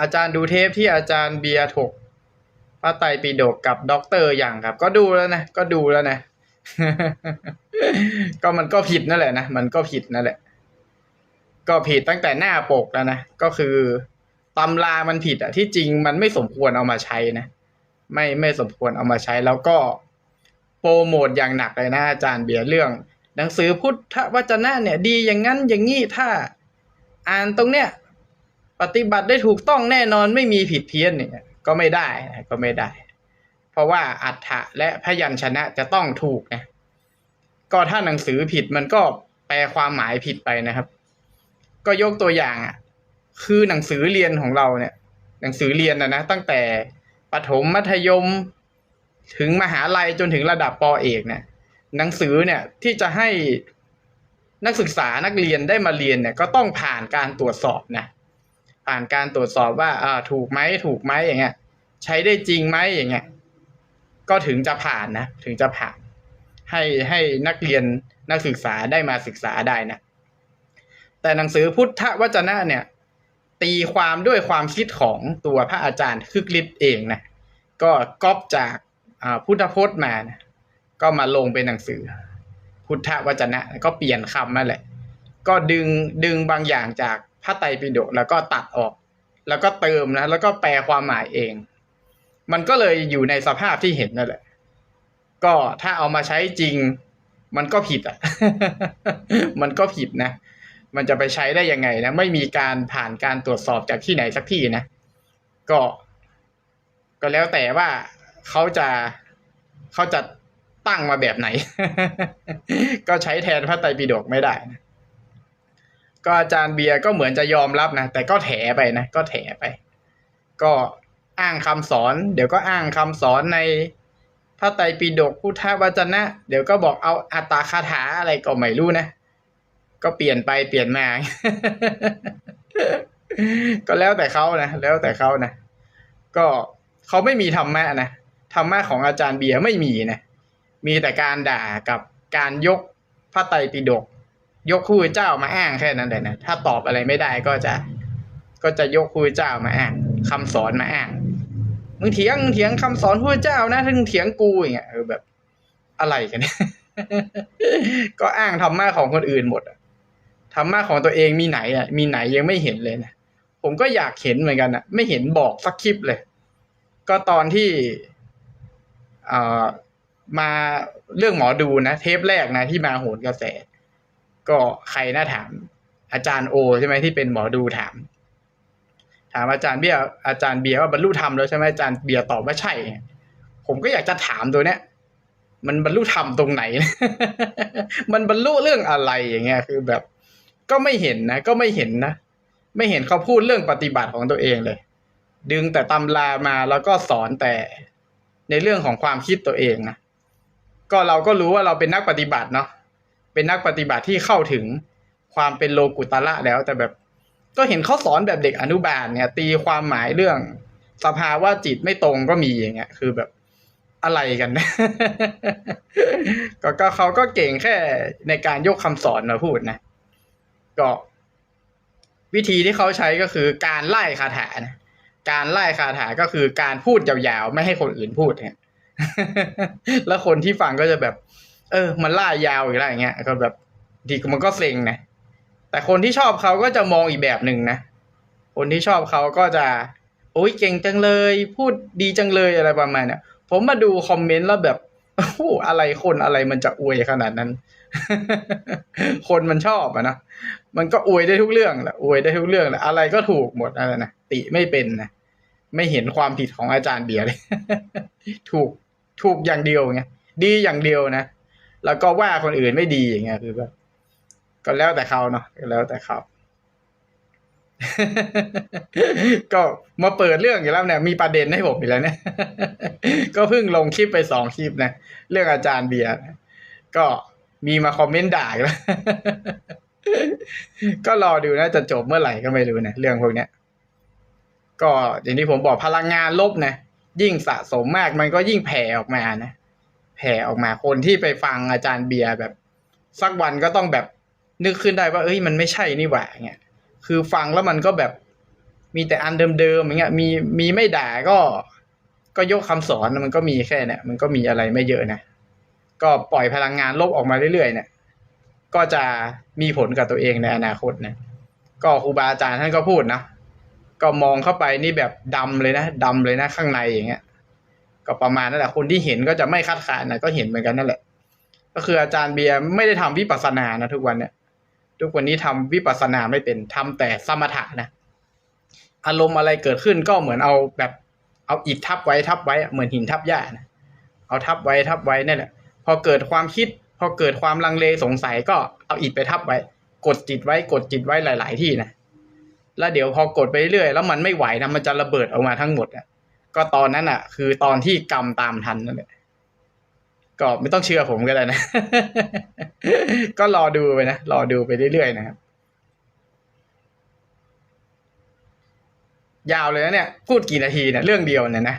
อาจารย์ดูเทปที่อาจารย์เบียร์ถกพระไตรปิฎกกับด็อกเตอร์อย่างครับ ก็ดูแล้วนะก็ดูแล้วนะ ก็มันก็ผิดนั่นแหละนะมันก็ผิดนั่นแหละ ก็ผิดตั้งแต่หน้าปกแล้วนะก็คือตำรามันผิดอะที่จริงมันไม่สมควรเอามาใช้นะไม่ไม่สมควรเอามาใช้แล้วก็โปรโมทอย่างหนักเลยนะอาจารย์เบียร์เรื่อง หนังสือพุทธวจนะเนี่ย ดีอย่างนั้นอย่างนี้ถ้า อ่านตรงเนี้ย ปฏิบัติได้ถูกต้องแน่นอนไม่มีผิดเพี้ยนเนี่ยก็ไม่ได้ก็ไม่ได้ เพราะว่าอัฏฐะและพยัญชนะจะต้องถูกนะก็ถ้าหนังสือผิดมันก็แปลความหมายผิดไปนะครับ ก็ยกตัวอย่างอะคือหนังสือเรียนของเราเนี่ย หนังสือเรียนนะนะตั้งแต่ประถมมัธยม ถึงมหาลัยจนถึงระดับปอเอกเนี่ยหนังสือเนี่ยที่จะให้นักศึกษานักเรียนได้มาเรียนเนี่ยก็ต้องผ่านการตรวจสอบนะ ผ่านการตรวจสอบว่าอ่าถูกไหมถูกไหมอย่างเงี้ย ใช้ได้จริงไหมอย่างเงี้ย ก็ถึงจะผ่านนะ ถึงจะผ่าน ให้ให้นักเรียนนักศึกษาได้มาศึกษาได้นะ แต่หนังสือพุทธวจนะเนี่ย ตีความด้วยความคิดของตัวพระอาจารย์คึกฤทธิ์เองนะก็ก๊อปจากอ่าพุทธพจน์มานะก็มาลงเป็นหนังสือ พุทธวจนะ ก็เปลี่ยนคำนั่นแหละ ก็ดึงดึงบางอย่างจาก ระไตรปิฎกแล้วก็ตัดออก แล้วก็เติมนะ แล้วก็แปลความหมายเอง มันก็เลยอยู่ในสภาพที่เห็นนั่นแหละ ก็ถ้าเอามาใช้จริง มันก็ผิดอะ มันก็ผิดนะ มันจะไปใช้ได้ยังไงนะ ไม่มีการผ่านการตรวจสอบจากที่ไหนสักที่นะ ก็ ก็แล้วแต่ว่าเขาจะเขาจะตั้งมาแบบไหน ก็ใช้แทนพระไตรปิฎกไม่ได้นะ ก็อาจารย์เบียร์ก็เหมือนจะยอมรับนะแต่ก็แถไปนะก็แถไป ก็อ้างคำสอน เดี๋ยวก็อ้างคำสอนในพระไตรปิฎกพุทธวจนะ เดี๋ยวก็บอกเอาอัตตาคาถาอะไรก็ไม่รู้นะ ก็เปลี่ยนไปเปลี่ยนมา ก็แล้วแต่เขานะแล้วแต่เขานะก็เขาไม่มีธรรมะนะธรรมะของอาจารย์เบียร์ไม่มีนะมีแต่การด่ากับการยกพระไตรปิฎก ยกคู่เจ้ามาอ้างแค่นั้นแหละนะถ้าตอบอะไรไม่ได้ก็จะ ก็จะยกคู่เจ้ามาอ้างคำสอนมาอ้างมึงเถียงมึงเถียงคำสอนพระเจ้านะถึงเถียงกูอย่างเงี้ยเออแบบอะไรกันเนี่ยก็อ้างธรรมะของคนอื่นหมดอะธรรมะของตัวเองมีไหนอะ มีไหนยังไม่เห็นเลยนะผมก็อยากเห็นเหมือนกันอะ ไม่เห็นบอกสักคลิปเลย ก็ตอนที่เอ่อมาเรื่องหมอดูนะ เทปแรกนะที่มาโหนกระแส ก็ใครน่าถามอาจารย์โอใช่ไหมที่เป็นหมอดูถาม ถามอาจารย์เบียร์อาจารย์เบียร์ว่าบรรลุธรรมแล้วใช่ไหมอาจารย์เบียร์ตอบว่าใช่ ผมก็อยากจะถามตัวเนี้ยมันบรรลุธรรมตรงไหน มันบรรลุเรื่องอะไรอย่างเงี้ย คือแบบ ก็ไม่เห็นนะ ก็ไม่เห็นนะ ไม่เห็นเขาพูดเรื่องปฏิบัติของตัวเองเลย ดึงแต่ตำรามาแล้วก็สอนแต่ในเรื่องของความคิดตัวเองนะ ก็เราก็รู้ว่าเราเป็นนักปฏิบัติเนาะ เป็นนักปฏิบัติที่เข้าถึงความเป็นโลกุตละแล้ว แต่แบบก็เห็นเขาสอนแบบเด็กอนุบาลเนี่ย ตีความหมายเรื่องสภาวะจิตไม่ตรงก็มีอย่างเงี้ย คือแบบอะไรกันก็ก็เขาก็เก่งแค่ในการยกคำสอนมาพูดนะ ก็วิธีที่เขาใช้ก็คือการไล่คาถานะการไล่คาถาก็คือการพูดยาวๆ ไม่ให้คนอื่นพูดเนี่ยแล้วคนที่ฟังก็จะแบบ เออ มันล่ายาวอีกแล้วอย่างเงี้ยก็แบบทีมันก็เซ็งนะแต่คนที่ชอบเขาก็จะมองอีกแบบหนึ่งนะคนที่ชอบเขาก็จะ โอ้ยเก่งจังเลย พูดดีจังเลยอะไรประมาณเนี้ยผมมาดูคอมเมนต์แล้วแบบโอ้อะไรคนอะไรมันจะอวยขนาดนั้น คนมันชอบอะนะมันก็อวยได้ทุกเรื่องแหละอวยได้ทุกเรื่องแหละอะไรก็ถูกหมดอะไรนะติไม่เป็นนะไม่เห็นความผิดของอาจารย์เบียร์เลย ถูกถูกอย่างเดียวไงดีอย่างเดียวนะ แล้วก็ว่าคนอื่นไม่ดีอย่างเงี้ยคือแบบก็แล้วแต่เขาเนาะก็แล้วแต่เขาก็มาเปิดเรื่องอยู่แล้วเนี่ยมีประเด็นให้ผมอีกแล้วเนี่ย ก็เพิ่งลงคลิปไปสองคลิปนะเรื่องอาจารย์เบียร์ก็มีมาคอมเมนต์ด่ากแล้ว ก็รอดูนะจะจบเมื่อไหร่ก็ไม่รู้นะเรื่องพวกเนี้ย ก็อย่างที่ผมบอกพลังงานลบนะยิ่งสะสมมากมันก็ยิ่งแผ่ออกมานะ แผ่ออกมาคนที่ไปฟังอาจารย์เบียร์แบบ สักวันก็ต้องแบบนึกขึ้นได้ว่าเอ้ยมันไม่ใช่นี่หว่าเงี้ยคือฟังแล้วมันก็แบบมีแต่อันเดิมๆอย่างเงี้ยมีมีไม่ด่าก็ ก็ยกคำสอนมันก็มีแค่เนี่ยมันก็มีอะไรไม่เยอะนะก็ปล่อยพลังงานลบออกมาเรื่อยๆเนี่ยก็จะมีผลกับตัวเองในอนาคตนะก็ครูบาอาจารย์ท่านก็พูดนะก็มองเข้าไปนี่แบบดำเลยนะดำเลยนะข้างในอย่างเงี้ย ก็ประมาณนั่นแหละคนที่เห็นก็จะไม่คัดค้านนะก็เห็นเหมือนกันนั่นแหละ ก็คืออาจารย์เบียร์ไม่ได้ทำวิปัสสนานะทุกวันเนี่ยทุกวันนี้ทำวิปัสสนาไม่เป็นทำแต่สมถะนะอารมณ์อะไรเกิดขึ้นก็เหมือนเอาแบบเอาอิฐทับไว้ทับไว้เหมือนหินทับหญ้านะเอาทับไว้ทับไว้นั่นแหละ พอเกิดความคิด พอเกิดความลังเลสงสัยก็เอาอิฐไปทับไว้ กดจิตไว้กดจิตไว้หลาย ๆ ที่นะแล้วเดี๋ยวพอกดไปเรื่อยแล้วมันไม่ไหวนะมันจะระเบิดออกมาทั้งหมดอะ ก็ตอนนั้นอะ คือตอนที่กรรมตามทันนั่นแหละก็ไม่ต้องเชื่อผมก็ได้นะ ก็รอดูไปนะ รอดูไปเรื่อยๆนะครับ ยาวเลยนะเนี่ย พูดกี่นาทีเนี่ยเรื่องเดียวเนี่ยนะ